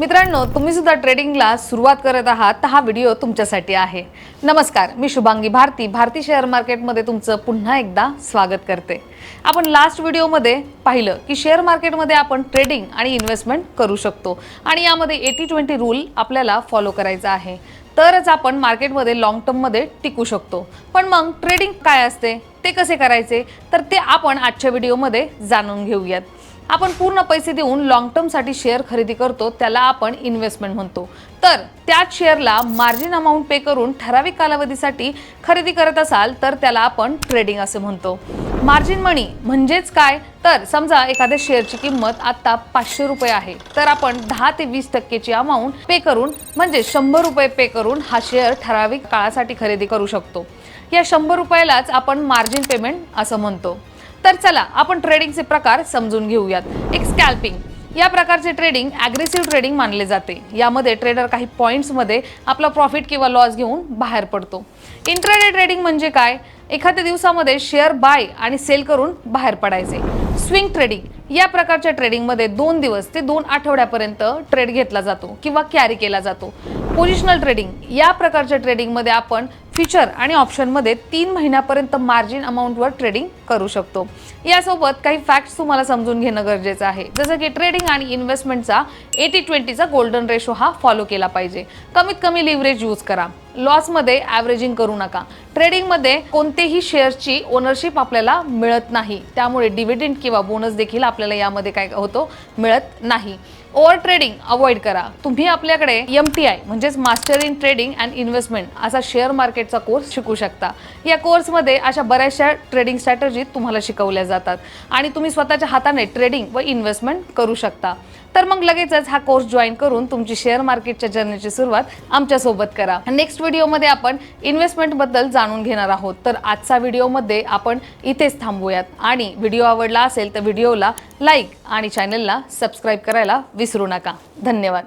मित्रांनो तुम्ही सुद्धा ट्रेडिंगला सुरुवात करत आहात तर हा व्हिडिओ तुमच्यासाठी आहे. नमस्कार मी शुभांगी भारती. भारती शेअर मार्केटमध्ये तुमचं पुन्हा एकदा स्वागत करते. आपण लास्ट व्हिडिओमध्ये पाहिलं की शेअर मार्केटमध्ये आपण ट्रेडिंग आणि इन्व्हेस्टमेंट करू शकतो आणि यामध्ये एटी ट्वेंटी रूल आपल्याला फॉलो करायचा आहे. तरच आपण मार्केटमध्ये लॉंग टर्ममध्ये टिकू शकतो. पण मग ट्रेडिंग काय असते? ते कसे करायचे? तर ते आपण आजच्या व्हिडिओमध्ये जाणून घेऊयात. आपण पूर्ण पैसे देऊन लॉंग टर्मसाठी शेअर खरेदी करतो त्याला आपण इन्व्हेस्टमेंट म्हणतो. तर त्याच शेअरला मार्जिन अमाऊंट पे करून ठराविक कालावधीसाठी खरेदी करत असाल तर त्याला आपण ट्रेडिंग असे म्हणतो. मार्जिन मनी म्हणजेच काय? तर समजा एखाद्या शेअरची किंमत आता पाचशे रुपये आहे तर आपण दहा ते वीस टक्केची अमाऊंट पे करून म्हणजे शंभर रुपये पे करून हा शेअर ठराविक काळासाठी खरेदी करू शकतो. या शंभर रुपयालाच आपण मार्जिन पेमेंट असं म्हणतो. तर चला आपण ट्रेडिंगचे प्रकार समजून घेऊयात. एक स्कॅल्पिंग या प्रकारचे ट्रेडिंग ॲग्रेसिव्ह ट्रेडिंग मानले जाते. यामध्ये ट्रेडर काही पॉईंट्समध्ये आपला प्रॉफिट किंवा लॉस घेऊन बाहेर पडतो. इंट्राडे ट्रेडिंग म्हणजे काय? एखाद्या दिवसामध्ये शेअर बाय आणि सेल करून बाहेर पडायचे. स्विंग ट्रेडिंग या प्रकारच्या ट्रेडिंगमध्ये दोन दिवस ते दोन आठवड्यापर्यंत ट्रेड घेतला जातो किंवा कॅरी केला जातो. पोजिशनल ट्रेडिंग या प्रकारच्या ट्रेडिंगमध्ये आपण फ्युचर आणि ऑप्शनमध्ये तीन महिन्यापर्यंत मार्जिन अमाऊंटवर ट्रेडिंग करू शकतो. यासोबत काही फॅक्ट्स तुम्हाला समजून घेणं गरजेचं आहे. जसं की ट्रेडिंग आणि इन्व्हेस्टमेंटचा एटी ट्वेंटीचा गोल्डन रेशो हा फॉलो केला पाहिजे. कमीत कमी लिव्हरेज यूज करा. लॉसमध्ये ॲव्हरेजिंग करू नका. ट्रेडिंगमध्ये कोणतेही शेअर्सची ओनरशिप आपल्याला मिळत नाही. त्यामुळे डिव्हिडंड किंवा बोनस देखील आपल्याला यामध्ये काय होतो? मिळत नाही. ओव्हर ट्रेडिंग अवॉइड करा. तुम्ही आपल्याकडे एम टी आय म्हणजेच master in trading and investment असा शेअर मार्केटचा कोर्स शिकू शकता. या कोर्समध्ये अशा बऱ्याचशा ट्रेडिंग स्ट्रॅटर्जी तुम्हाला शिकवल्या जातात. आणि तुम्ही स्वतःच्या हाताने ट्रेडिंग व इन्व्हेस्टमेंट करू शकता. तर मग लगेचच हा कोर्स जॉईन करून तुमची शेअर मार्केटच्या जर्नीची सुरुवात आमच्यासोबत करा. नेक्स्ट व्हिडिओमध्ये आपण इन्व्हेस्टमेंटबद्दल जाणून घेणार आहोत. तर आजचा व्हिडिओमध्ये आपण इथेच थांबूयात. आणि व्हिडिओ आवडला असेल तर व्हिडिओला लाईक आणि चॅनलला सबस्क्राईब करायला विसरू नका. धन्यवाद.